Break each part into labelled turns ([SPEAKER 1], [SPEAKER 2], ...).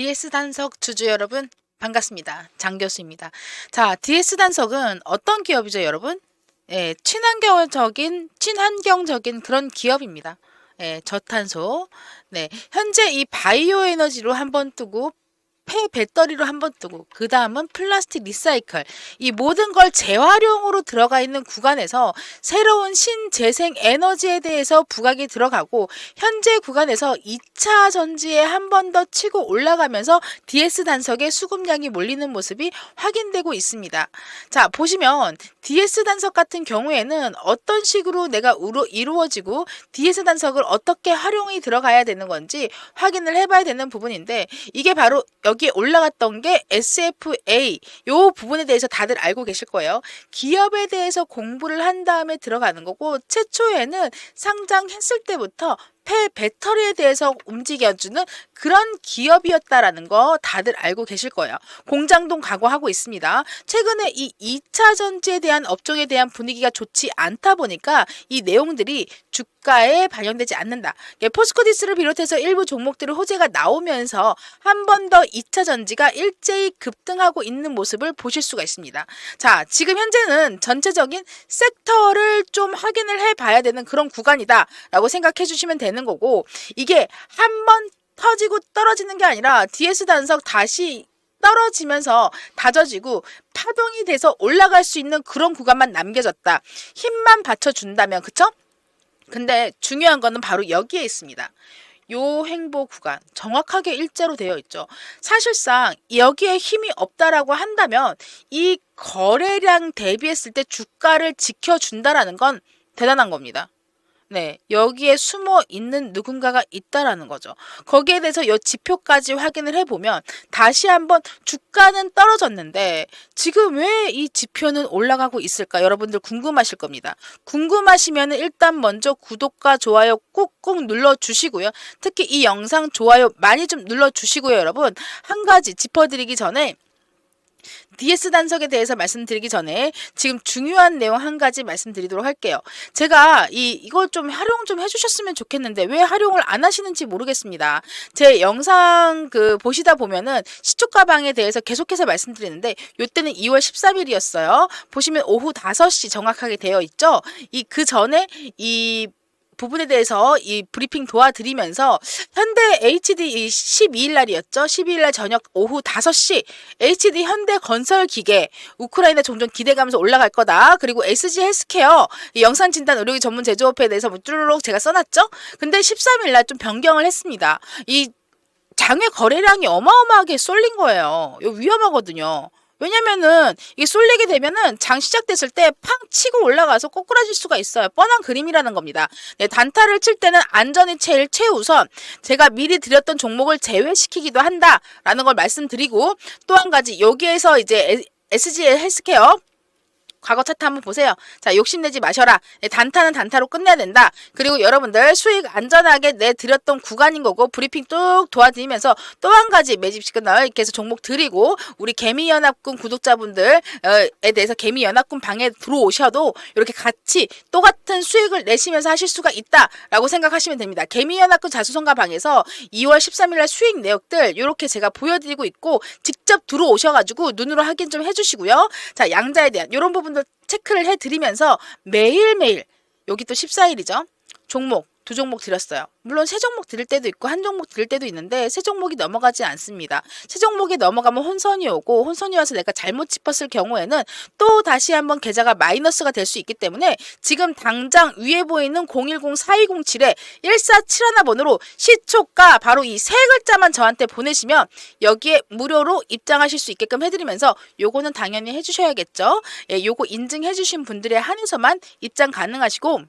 [SPEAKER 1] DS 단석 주주 여러분 반갑습니다. 장 교수입니다. 자, DS 단석은 어떤 기업이죠, 여러분? 예, 친환경적인 친환경적인 그런 기업입니다. 예, 저탄소. 네, 현재 이 바이오 에너지로 한번 뜨고 폐 배터리로 한 번 뜨고 그 다음은 플라스틱 리사이클 이 모든 걸 재활용으로 들어가 있는 구간에서 새로운 신재생 에너지에 대해서 부각이 들어가고 현재 구간에서 2차 전지에 한 번 더 치고 올라가면서 DS 단석에 수급량이 몰리는 모습이 확인되고 있습니다. 자 보시면 DS 단석 같은 경우에는 어떤 식으로 내가 이루어지고 DS 단석을 어떻게 활용이 들어가야 되는 건지 확인을 해봐야 되는 부분인데 이게 바로 여기 에 올라갔던 게 SFA 요 부분에 대해서 다들 알고 계실 거예요. 기업에 대해서 공부를 한 다음에 들어가는 거고 최초에는 상장했을 때부터 폐 배터리에 대해서 움직여주는 그런 기업이었다라는 거 다들 알고 계실 거예요. 공장동 각오하고 있습니다. 최근에 이 2차 전지에 대한 업종에 대한 분위기가 좋지 않다 보니까 이 내용들이 주 가에 반영되지 않는다. 예, 포스코디스를 비롯해서 일부 종목들의 호재가 나오면서 한 번 더 2차 전지가 일제히 급등하고 있는 모습을 보실 수가 있습니다. 자, 지금 현재는 전체적인 섹터를 좀 확인을 해 봐야 되는 그런 구간이다라고 생각해 주시면 되는 거고 이게 한번 터지고 떨어지는 게 아니라 DS 단석 다시 떨어지면서 다져지고 파동이 돼서 올라갈 수 있는 그런 구간만 남겨졌다. 힘만 받쳐준다면, 그쵸? 근데 중요한 거는 바로 여기에 있습니다. 요 행보 구간 정확하게 일자로 되어 있죠. 사실상 여기에 힘이 없다라고 한다면 이 거래량 대비했을 때 주가를 지켜준다라는 건 대단한 겁니다. 네, 여기에 숨어 있는 누군가가 있다라는 거죠. 거기에 대해서 이 지표까지 확인을 해보면 다시 한번 주가는 떨어졌는데 지금 왜 이 지표는 올라가고 있을까? 여러분들 궁금하실 겁니다. 궁금하시면 일단 먼저 구독과 좋아요 꾹꾹 눌러주시고요. 특히 이 영상 좋아요 많이 좀 눌러주시고요, 여러분. 한 가지 짚어드리기 전에 DS 단석에 대해서 말씀드리기 전에 지금 중요한 내용 한 가지 말씀드리도록 할게요. 제가 이 이걸 좀 활용 좀 해주셨으면 좋겠는데 왜 활용을 안 하시는지 모르겠습니다. 제 영상 그 보시다 보면은 시초 가방에 대해서 계속해서 말씀드리는데 요때는 2월 13일이었어요. 보시면 오후 5시 정확하게 되어 있죠. 이 그 전에 이 부분에 대해서 이 브리핑 도와드리면서 현대 HD 12일 날이었죠. 12일 날 저녁 오후 5시 HD 현대 건설 기계 우크라이나 종전 기대감에서 올라갈 거다. 그리고 SG 헬스케어 이 영상 진단 의료기 전문 제조업에 대해서 뭐 쭈르륵 제가 써놨죠. 근데 13일 날 좀 변경을 했습니다. 이 장외 거래량이 어마어마하게 쏠린 거예요. 이거 위험하거든요. 왜냐면은 이게 쏠리게 되면은 장 시작됐을 때 팡 치고 올라가서 꼬꾸라질 수가 있어요. 뻔한 그림이라는 겁니다. 네, 단타를 칠 때는 안전이 제일 최우선. 제가 미리 드렸던 종목을 제외시키기도 한다라는 걸 말씀드리고 또 한 가지 여기에서 이제 SG 헬스케어 과거 차트 한번 보세요. 자, 욕심내지 마셔라. 네, 단타는 단타로 끝내야 된다. 그리고 여러분들 수익 안전하게 내드렸던 구간인 거고 브리핑 뚝 도와드리면서 또 한 가지 매집 시그널 이렇게 해서 종목 드리고 우리 개미연합군 구독자분들에 대해서 개미연합군 방에 들어오셔도 이렇게 같이 똑같은 수익을 내시면서 하실 수가 있다라고 생각하시면 됩니다. 개미연합군 자수성가 방에서 2월 13일 날 수익 내역들 이렇게 제가 보여드리고 있고 직접 들어오셔가지고 눈으로 확인 좀 해주시고요. 자, 양자에 대한 이런 부분 여러분들 체크를 해드리면서 매일매일 여기 또 14일이죠. 종목 두 종목 드렸어요. 물론 세 종목 드릴 때도 있고 한 종목 드릴 때도 있는데 세 종목이 넘어가지 않습니다. 세 종목이 넘어가면 혼선이 오고 혼선이 와서 내가 잘못 짚었을 경우에는 또 다시 한번 계좌가 마이너스가 될 수 있기 때문에 지금 당장 위에 보이는 010-4207에 1471 번호로 시초가 바로 이 세 글자만 저한테 보내시면 여기에 무료로 입장하실 수 있게끔 해드리면서 요거는 당연히 해주셔야겠죠. 예, 요거 인증해 주신 분들에 한해서만 입장 가능하시고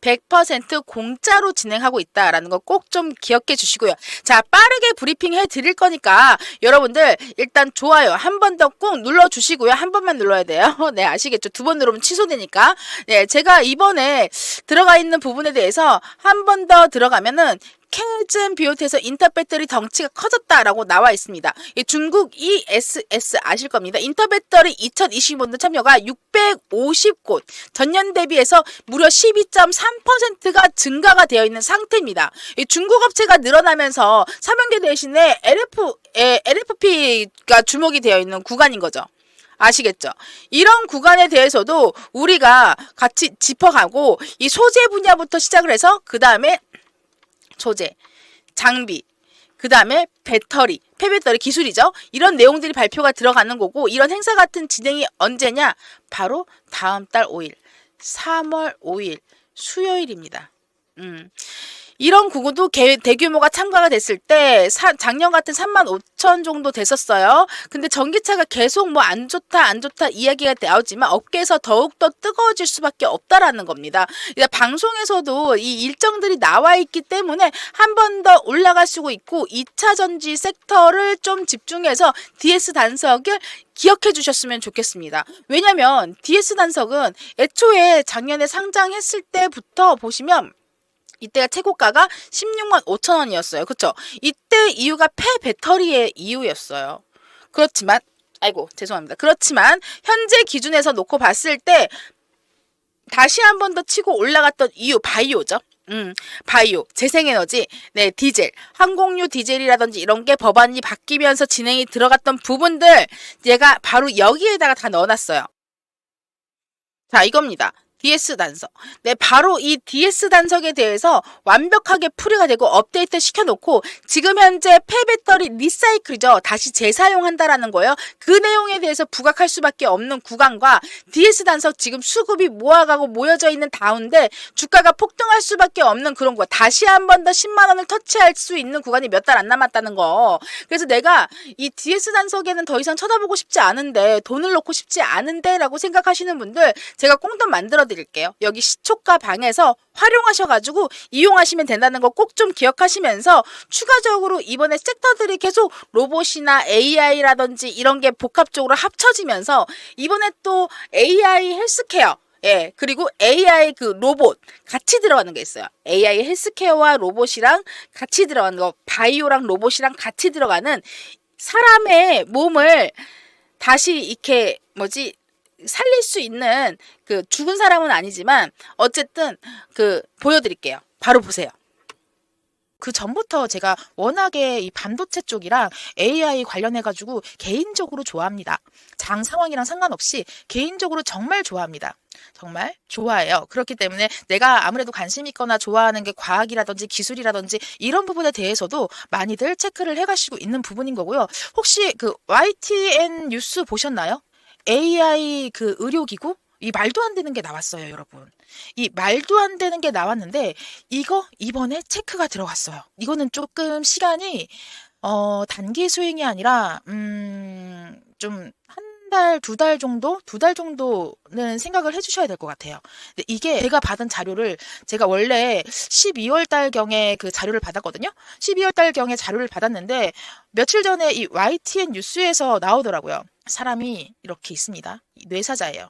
[SPEAKER 1] 100% 공짜로 진행하고 있다라는 거 꼭 좀 기억해 주시고요. 자, 빠르게 브리핑 해 드릴 거니까 여러분들 일단 좋아요 한 번더꼭 눌러 주시고요. 한 번만 눌러야 돼요. 네, 아시겠죠? 두 번 누르면 취소되니까. 네, 제가 이번에 들어가 있는 부분에 대해서 한 번 더 들어가면은 캐즘 비롯해서 인터배터리 덩치가 커졌다라고 나와 있습니다. 이 중국 ESS 아실 겁니다. 인터배터리 2025년 참여가 650곳, 전년 대비해서 무려 12.3%가 증가가 되어 있는 상태입니다. 이 중국 업체가 늘어나면서 삼형제 대신에 LF, 에, LFP가 주목이 되어 있는 구간인 거죠. 아시겠죠? 이런 구간에 대해서도 우리가 같이 짚어가고 이 소재 분야부터 시작을 해서 그 다음에 소재, 장비, 그 다음에 배터리, 폐배터리 기술이죠. 이런 내용들이 발표가 들어가는 거고 이런 행사 같은 진행이 언제냐? 바로 다음 달 5일, 3월 5일 수요일입니다. 음. 이런 구구도 개- 대규모가 참가가 됐을 때 사- 작년 같은 3만 5천 정도 됐었어요. 근데 전기차가 계속 뭐 안 좋다 안 좋다 이야기가 나오지만 업계에서 더욱더 뜨거워질 수밖에 없다라는 겁니다. 이제 방송에서도 이 일정들이 나와 있기 때문에 한 번더수 있고 2차 전지 섹터를 좀 집중해서 DS 단석을 기억해 주셨으면 좋겠습니다. 왜냐면 DS 단석은 애초에 작년에 상장했을 때부터 보시면 이때가 최고가가 16만 5천 원이었어요. 그쵸? 이때 이유가 폐 배터리의 이유였어요. 그렇지만, 아이고, 죄송합니다. 그렇지만, 현재 기준에서 놓고 봤을 때, 다시 한 번 더 치고 올라갔던 이유, 바이오죠. 음, 바이오, 재생에너지, 네, 디젤, 항공유 디젤이라든지 이런 게 법안이 바뀌면서 진행이 들어갔던 부분들, 얘가 바로 여기에다가 다 넣어놨어요. 자, 이겁니다. DS 단석. 네, 바로 이 DS 단석에 대해서 완벽하게 풀이가 되고 업데이트 시켜놓고 지금 현재 폐배터리 리사이클이죠. 다시 재사용한다라는 거예요. 그 내용에 대해서 부각할 수밖에 없는 구간과 DS 단석 지금 수급이 모아가고 모여져 있는 다운데 주가가 폭등할 수밖에 없는 그런 거. 다시 한 번 더 10만 원을 터치할 수 있는 구간이 몇 달 안 남았다는 거. 그래서 내가 이 DS 단석에는 더 이상 쳐다보고 싶지 않은데 돈을 넣고 싶지 않은데라고 생각하시는 분들 제가 꽁돈 만들어 드릴게요. 여기 시초가 방에서 활용하셔가지고 이용하시면 된다는 거 꼭 좀 기억하시면서 추가적으로 이번에 섹터들이 계속 로봇이나 AI라든지 이런 게 복합적으로 합쳐지면서 이번에 또 AI 헬스케어 예, 그리고 AI 그 로봇 같이 들어가는 게 있어요. AI 헬스케어와 로봇이랑 같이 들어가는 거, 바이오랑 로봇이랑 같이 들어가는 사람의 몸을 다시 이렇게 뭐지 살릴 수 있는 그 죽은 사람은 아니지만 어쨌든 그 보여드릴게요. 바로 보세요. 그 전부터 제가 워낙에 이 반도체 쪽이랑 AI 관련해가지고 개인적으로 좋아합니다. 장 상황이랑 상관없이 개인적으로 정말 좋아합니다. 정말 좋아해요. 그렇기 때문에 내가 아무래도 관심 있거나 좋아하는 게 과학이라든지 기술이라든지 이런 부분에 대해서도 많이들 체크를 해가시고 있는 부분인 거고요. 혹시 그 YTN 뉴스 보셨나요? AI 그 의료기구? 이 말도 안 되는 게 나왔어요, 여러분. 이 말도 안 되는 게 나왔는데 이거 이번에 체크가 들어갔어요. 이거는 조금 시간이 어 단기 수행이 아니라 음좀 한 달, 두 달 정도? 두 달 정도는 생각을 해주셔야 될 것 같아요. 근데 이게 제가 받은 자료를, 제가 원래 12월 달경에 그 자료를 받았거든요? 12월 달경에 자료를 받았는데, 며칠 전에 이 YTN 뉴스에서 나오더라고요. 사람이 이렇게 있습니다. 뇌사자예요.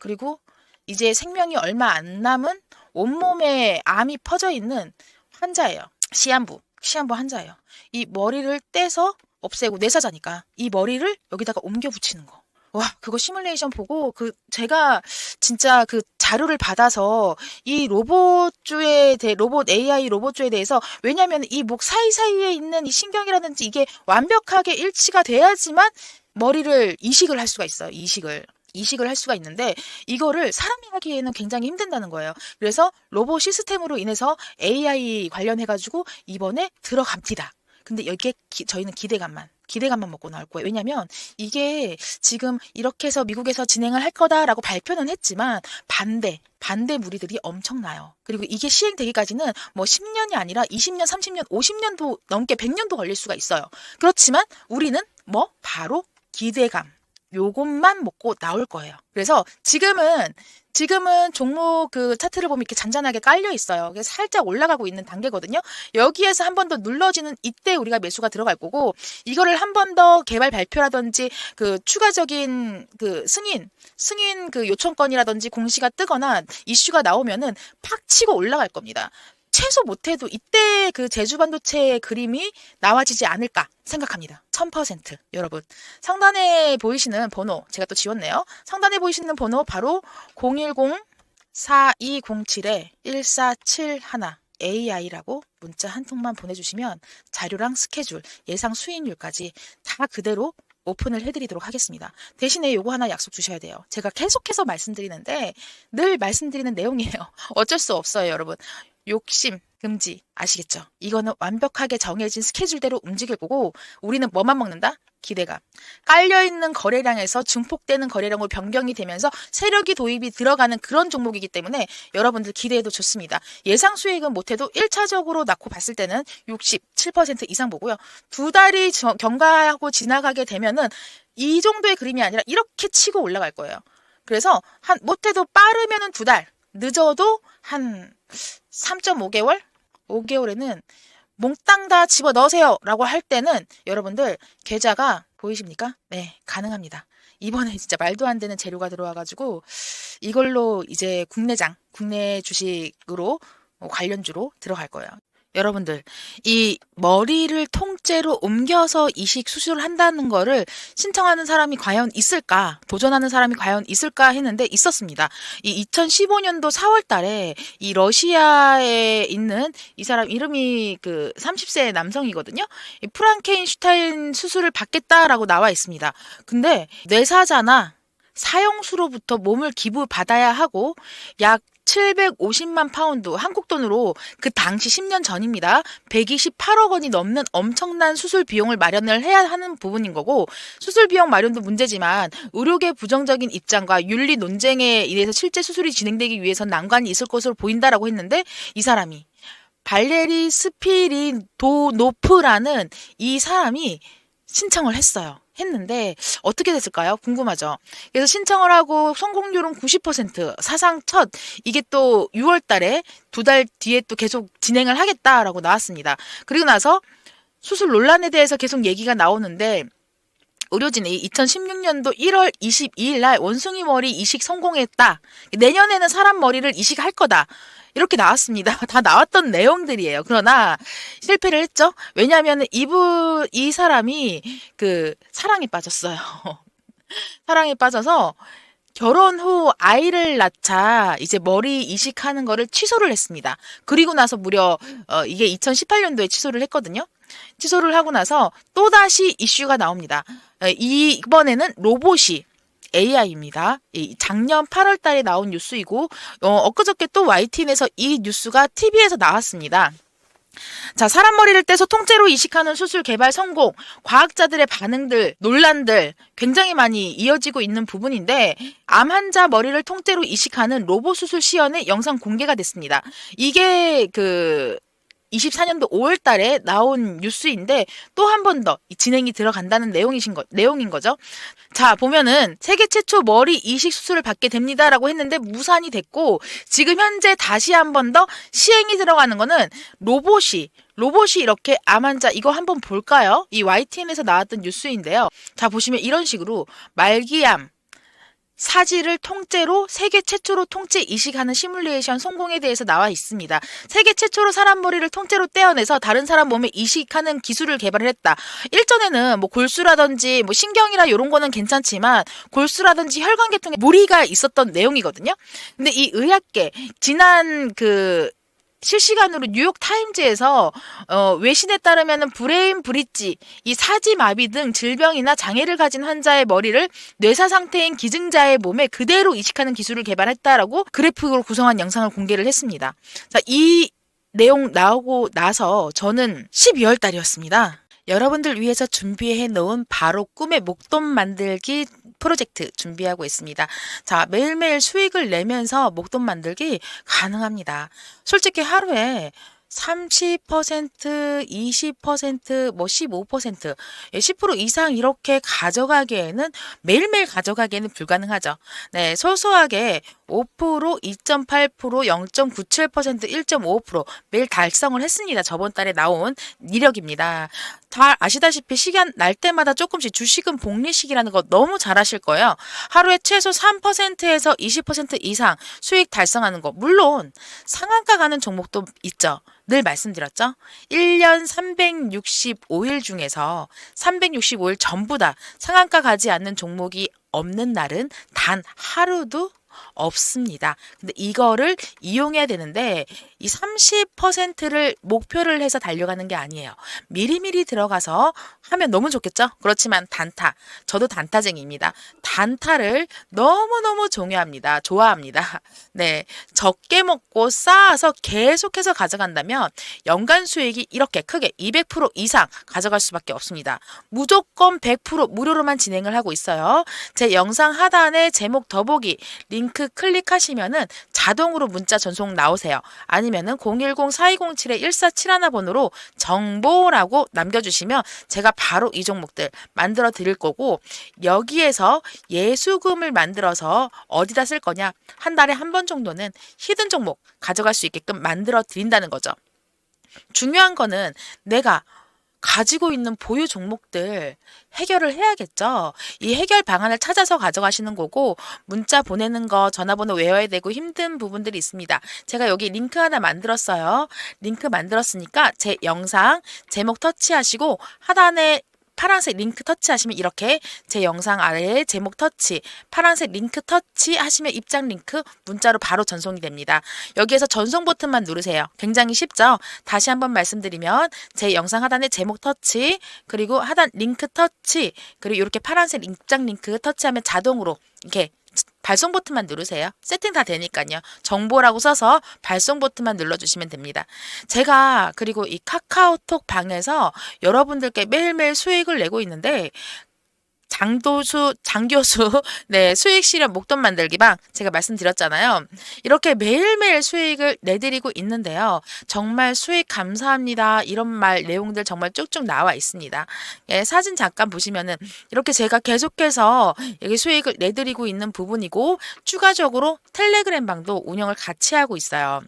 [SPEAKER 1] 그리고 이제 생명이 얼마 안 남은 온몸에 암이 퍼져 있는 환자예요. 시한부, 시한부 환자예요. 이 머리를 떼서 없애고 뇌사자니까 이 머리를 여기다가 옮겨 붙이는 거. 와, 그거 시뮬레이션 보고 그 제가 진짜 그 자료를 받아서 이 로봇주에 대 로봇 AI 로봇주에 대해서 왜냐면 이 목 사이사이에 있는 이 신경이라든지 이게 완벽하게 일치가 돼야지만 머리를 이식을 할 수가 있어요. 이식을. 이식을 할 수가 있는데 이거를 사람이 하기에는 굉장히 힘든다는 거예요. 그래서 로봇 시스템으로 인해서 AI 관련해 가지고 이번에 들어갑니다. 근데 여기에 기- 저희는 기대감만 기대감만 먹고 나올 거예요. 왜냐면 이게 지금 이렇게 해서 미국에서 진행을 할 거다라고 발표는 했지만 반대 반대 무리들이 엄청나요. 그리고 이게 시행되기까지는 뭐 10년이 아니라 20년, 30년, 50년도 넘게 100년도 걸릴 수가 있어요. 그렇지만 우리는 뭐 바로 기대감 요것만 먹고 나올 거예요. 그래서 지금은 지금은 종목 그 차트를 보면 이렇게 잔잔하게 깔려 있어요. 살짝 올라가고 있는 단계거든요. 여기에서 한 번 더 눌러지는 이때 우리가 매수가 들어갈 거고 이거를 한 번 더 개발 발표라든지 그 추가적인 그 승인 승인 그 요청건이라든지 공시가 뜨거나 이슈가 나오면은 팍 치고 올라갈 겁니다. 최소 못해도 이때 그 제주 반도체의 그림이 나와지지 않을까 생각합니다. 1000% 여러분. 상단에 보이시는 번호 제가 또 지웠네요. 상단에 보이시는 번호 바로 010-4207-1471 AI라고 문자 한 통만 보내주시면 자료랑 스케줄, 예상 수익률까지 다 그대로 오픈을 해드리도록 하겠습니다. 대신에 요거 하나 약속 주셔야 돼요. 제가 계속해서 말씀드리는데 늘 말씀드리는 내용이에요. 어쩔 수 없어요, 여러분. 욕심 금지 아시겠죠? 이거는 완벽하게 정해진 스케줄대로 움직일 거고 우리는 뭐만 먹는다? 기대감. 깔려있는 거래량에서 증폭되는 거래량으로 변경이 되면서 세력이 도입이 들어가는 그런 종목이기 때문에 여러분들 기대해도 좋습니다. 예상 수익은 못해도 1차적으로 낳고 봤을 때는 67% 이상 보고요. 두 달이 저- 경과하고 지나가게 되면은 이 정도의 그림이 아니라 이렇게 치고 올라갈 거예요. 그래서 한 못해도 빠르면은 두 달, 늦어도 한 3.5개월? 5개월에는 몽땅 다 집어 넣으세요 라고 할 때는 여러분들 계좌가 보이십니까? 네, 가능합니다. 이번에 진짜 말도 안 되는 재료가 들어와가지고 이걸로 이제 국내장, 국내 주식으로 어, 관련주로 들어갈 거예요. 여러분들, 이 머리를 통째로 옮겨서 이식 수술을 한다는 거를 신청하는 사람이 과연 있을까? 도전하는 사람이 과연 있을까 했는데 있었습니다. 이 2015년도 4월 달에 이 러시아에 있는 이 사람 이름이 그 30세 남성이거든요. 이 프랑케인슈타인 수술을 받겠다라고 나와 있습니다. 근데 뇌사자나 사형수로부터 몸을 기부받아야 하고 약 750만 파운드 한국 돈으로 그 당시 10년 전입니다. 128억 원이 넘는 엄청난 수술 비용을 마련을 해야 하는 부분인 거고 수술 비용 마련도 문제지만 의료계 부정적인 입장과 윤리 논쟁에 의해서 실제 수술이 진행되기 위해선 난관이 있을 것으로 보인다라고 했는데 이 사람이 발레리 스피리도노프라는 이 사람이 신청을 했어요. 했는데 어떻게 됐을까요? 궁금하죠. 그래서 신청을 하고 성공률은 90% 사상 첫 이게 또 6월 달에 두 달 뒤에 또 계속 진행을 하겠다라고 나왔습니다. 그리고 나서 수술 논란에 대해서 계속 얘기가 나오는데 의료진이 2016년도 1월 22일 날 원숭이 머리 이식 성공했다. 내년에는 사람 머리를 이식할 거다. 이렇게 나왔습니다. 다 나왔던 내용들이에요. 그러나 실패를 했죠. 왜냐하면 이분 이 사람이 그 사랑에 빠졌어요. 사랑에 빠져서 결혼 후 아이를 낳자 이제 머리 이식하는 거를 취소를 했습니다. 그리고 나서 무려 어, 이게 2018년도에 취소를 했거든요. 취소를 하고 나서 또다시 이슈가 나옵니다. 어, 이번에는 로봇이 AI입니다. 작년 8월 달에 나온 뉴스이고 어, 엊그저께 또 YTN에서 이 뉴스가 TV에서 나왔습니다. 자, 사람 머리를 떼서 통째로 이식하는 수술 개발 성공, 과학자들의 반응들, 논란들 굉장히 많이 이어지고 있는 부분인데, 암 환자 머리를 통째로 이식하는 로봇 수술 시연의 영상 공개가 됐습니다. 이게 그, 24년도 5월 달에 나온 뉴스인데 또 한 번 더 진행이 들어간다는 내용이신 거, 내용인 거죠. 자, 보면은 세계 최초 머리 이식 수술을 받게 됩니다라고 했는데 무산이 됐고 지금 현재 다시 한 번 더 시행이 들어가는 거는 로봇이 로봇이 이렇게 암 환자 이거 한번 볼까요? 이 YTN에서 나왔던 뉴스인데요. 자, 보시면 이런 식으로 말기암 사지를 통째로 세계 최초로 통째 이식하는 시뮬레이션 성공에 대해서 나와 있습니다. 세계 최초로 사람 머리를 통째로 떼어내서 다른 사람 몸에 이식하는 기술을 개발을 했다. 일전에는 뭐 골수라든지 뭐 신경이라 이런 거는 괜찮지만 골수라든지 혈관 계통에 무리가 있었던 내용이거든요. 근데 이 의학계 지난 그 실시간으로 뉴욕 타임즈에서 어, 외신에 따르면은 브레인 브릿지, 이 사지 마비 등 질병이나 장애를 가진 환자의 머리를 뇌사 상태인 기증자의 몸에 그대로 이식하는 기술을 개발했다라고 그래픽으로 구성한 영상을 공개를 했습니다. 자, 이 내용 나오고 나서 저는 12월 달이었습니다. 여러분들 위해서 준비해 놓은 바로 꿈의 목돈 만들기 프로젝트 준비하고 있습니다. 자, 매일매일 수익을 내면서 목돈 만들기 가능합니다. 솔직히 하루에 30%, 20%, 뭐 15%, 10% 이상 이렇게 가져가기에는 매일매일 가져가기에는 불가능하죠. 네, 소소하게 5%, 2.8%, 0.97%, 1.5% 매일 달성을 했습니다. 저번 달에 나온 이력입니다. 다 아시다시피 시간 날 때마다 조금씩 주식은 복리식이라는 거 너무 잘 아실 거예요. 하루에 최소 3%에서 20% 이상 수익 달성하는 거. 물론 상한가 가는 종목도 있죠. 늘 말씀드렸죠. 1년 365일 중에서 365일 전부 다 상한가 가지 않는 종목이 없는 날은 단 하루도 없습니다. 근데 이거를 이용해야 되는데 이 30%를 목표를 해서 달려가는 게 아니에요. 미리미리 들어가서 하면 너무 좋겠죠? 그렇지만 단타. 저도 단타쟁이입니다. 단타를 너무너무 종요합니다. 좋아합니다. 네. 적게 먹고 쌓아서 계속해서 가져간다면 연간 수익이 이렇게 크게 200% 이상 가져갈 수밖에 없습니다. 무조건 100% 무료로만 진행을 하고 있어요. 제 영상 하단에 제목 더보기 링크 클릭하시면은 자동으로 문자 전송 나오세요. 아니면은 010-4207-1471 번호로 정보라고 남겨주시면 제가 바로 이 종목들 만들어 드릴 거고 여기에서 예수금을 만들어서 어디다 쓸 거냐 한 달에 한 번 정도는 히든 종목 가져갈 수 있게끔 만들어 드린다는 거죠. 중요한 거는 내가 가지고 있는 보유 종목들 해결을 해야겠죠. 이 해결 방안을 찾아서 가져가시는 거고 문자 보내는 거 전화번호 외워야 되고 힘든 부분들이 있습니다. 제가 여기 링크 하나 만들었어요. 링크 만들었으니까 제 영상 제목 터치하시고 하단에 파란색 링크 터치하시면 이렇게 제 영상 아래에 제목 터치, 파란색 링크 터치 하시면 입장 링크 문자로 바로 전송이 됩니다. 여기에서 전송 버튼만 누르세요. 굉장히 쉽죠? 다시 한번 말씀드리면 제 영상 하단에 제목 터치, 그리고 하단 링크 터치, 그리고 이렇게 파란색 입장 링크 터치하면 자동으로 이렇게 발송 버튼만 누르세요. 세팅 다 되니까요. 정보라고 써서 발송 버튼만 눌러주시면 됩니다. 제가 그리고 이 카카오톡 방에서 여러분들께 매일매일 수익을 내고 있는데 장도수, 장교수, 네, 수익 실현 목돈 만들기 방 제가 말씀드렸잖아요. 이렇게 매일매일 수익을 내드리고 있는데요. 정말 수익 감사합니다. 이런 말 내용들 정말 쭉쭉 나와 있습니다. 예, 사진 잠깐 보시면은 이렇게 제가 계속해서 여기 수익을 내드리고 있는 부분이고 추가적으로 텔레그램 방도 운영을 같이 하고 있어요.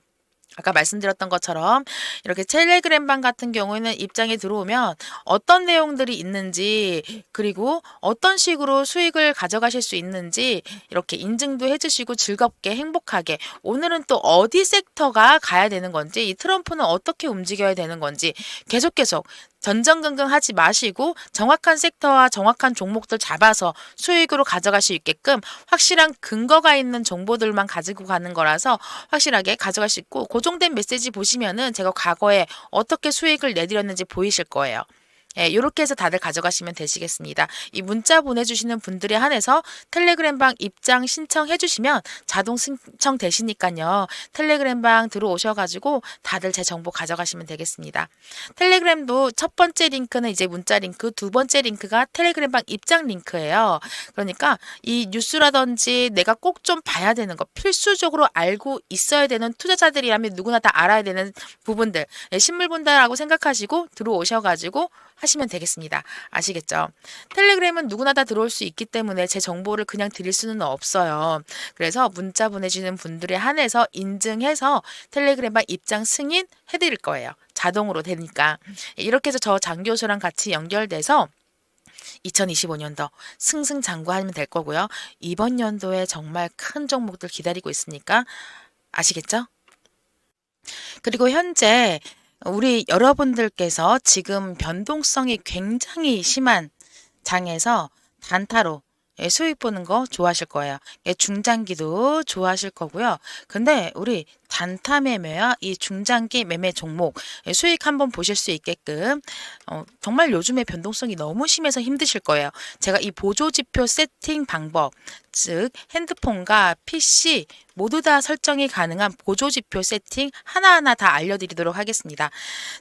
[SPEAKER 1] 아까 말씀드렸던 것처럼 이렇게 텔레그램방 같은 경우에는 입장에 들어오면 어떤 내용들이 있는지 그리고 어떤 식으로 수익을 가져가실 수 있는지 이렇게 인증도 해주시고 즐겁게 행복하게 오늘은 또 어디 섹터가 가야 되는 건지 이 트럼프는 어떻게 움직여야 되는 건지 계속 계속 전전긍긍 하지 마시고 정확한 섹터와 정확한 종목들 잡아서 수익으로 가져갈 수 있게끔 확실한 근거가 있는 정보들만 가지고 가는 거라서 확실하게 가져갈 수 있고 고정된 메시지 보시면은 제가 과거에 어떻게 수익을 내드렸는지 보이실 거예요. 예, 요렇게 해서 다들 가져가시면 되시겠습니다. 이 문자 보내주시는 분들에 한해서 텔레그램방 입장 신청해 주시면 자동 신청 되시니까요. 텔레그램방 들어오셔가지고 다들 제 정보 가져가시면 되겠습니다. 텔레그램도 첫 번째 링크는 이제 문자 링크, 두 번째 링크가 텔레그램방 입장 링크예요. 그러니까 이 뉴스라든지 내가 꼭 좀 봐야 되는 거, 필수적으로 알고 있어야 되는 투자자들이라면 누구나 다 알아야 되는 부분들, 예, 신물 본다라고 생각하시고 들어오셔가지고 하시면 되겠습니다. 아시겠죠? 텔레그램은 누구나 다 들어올 수 있기 때문에 제 정보를 그냥 드릴 수는 없어요. 그래서 문자 보내주는 분들에 한해서 인증해서 텔레그램방 입장 승인 해드릴 거예요. 자동으로 되니까. 이렇게 해서 저 장 교수랑 같이 연결돼서 2025년도 승승장구하면 될 거고요. 이번 연도에 정말 큰 종목들 기다리고 있으니까 아시겠죠? 그리고 현재 우리 여러분들께서 지금 변동성이 굉장히 심한 장에서 단타로 예, 수익 보는 거 좋아하실 거예요. 예, 중장기도 좋아하실 거고요. 근데 우리 단타 매매와 이 중장기 매매 종목 예, 수익 한번 보실 수 있게끔 어, 정말 요즘에 변동성이 너무 심해서 힘드실 거예요. 제가 이 보조 지표 세팅 방법 즉 핸드폰과 PC 모두 다 설정이 가능한 보조 지표 세팅 하나하나 다 알려드리도록 하겠습니다.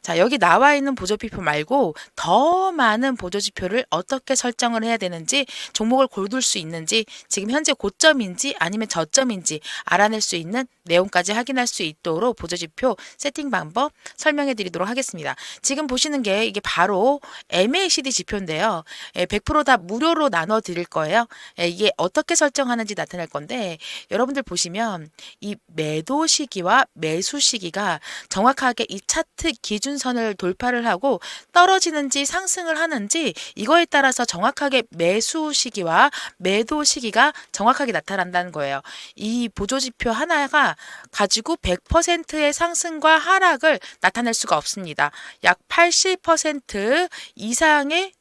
[SPEAKER 1] 자 여기 나와 있는 보조 지표 말고 더 많은 보조 지표를 어떻게 설정을 해야 되는지 종목을 고를 수 있는지 지금 현재 고점인지 아니면 저점인지 알아낼 수 있는 내용까지 확인할 확인할 수 있도록 보조지표 세팅 방법 설명해 드리도록 하겠습니다. 지금 보시는 게 이게 바로 MACD 지표인데요. 예, 100%다 무료로 나눠 드릴 거예요. 예, 이게 어떻게 설정하는지 나타날 건데 여러분들 보시면 이 매도 시기와 매수 시기가 정확하게 이 차트 기준선을 돌파를 하고 떨어지는지 상승을 하는지 이거에 따라서 정확하게 매수 시기와 매도 시기가 정확하게 나타난다는 거예요. 이 보조지표 하나가 가지고 100%의 상승과 하락을 나타낼 수가 없습니다. 약 80% 이상의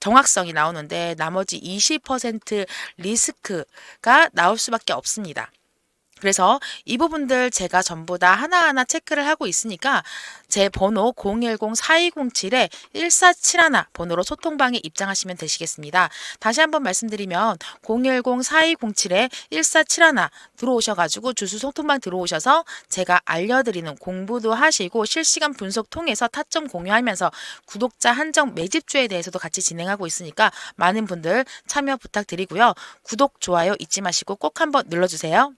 [SPEAKER 1] 정확성이 나오는데 나머지 20% 리스크가 나올 수밖에 없습니다. 그래서 이 부분들 제가 전부 다 하나하나 체크를 하고 있으니까 제 번호 010-4207에 1471 번호로 소통방에 입장하시면 되시겠습니다. 다시 한번 말씀드리면 010-4207에 1471 들어오셔가지고 주수 소통방 들어오셔서 제가 알려드리는 공부도 하시고 실시간 분석 통해서 타점 공유하면서 구독자 한정 매집주에 대해서도 같이 진행하고 있으니까 많은 분들 참여 부탁드리고요. 구독, 좋아요 잊지 마시고 꼭 한번 눌러주세요.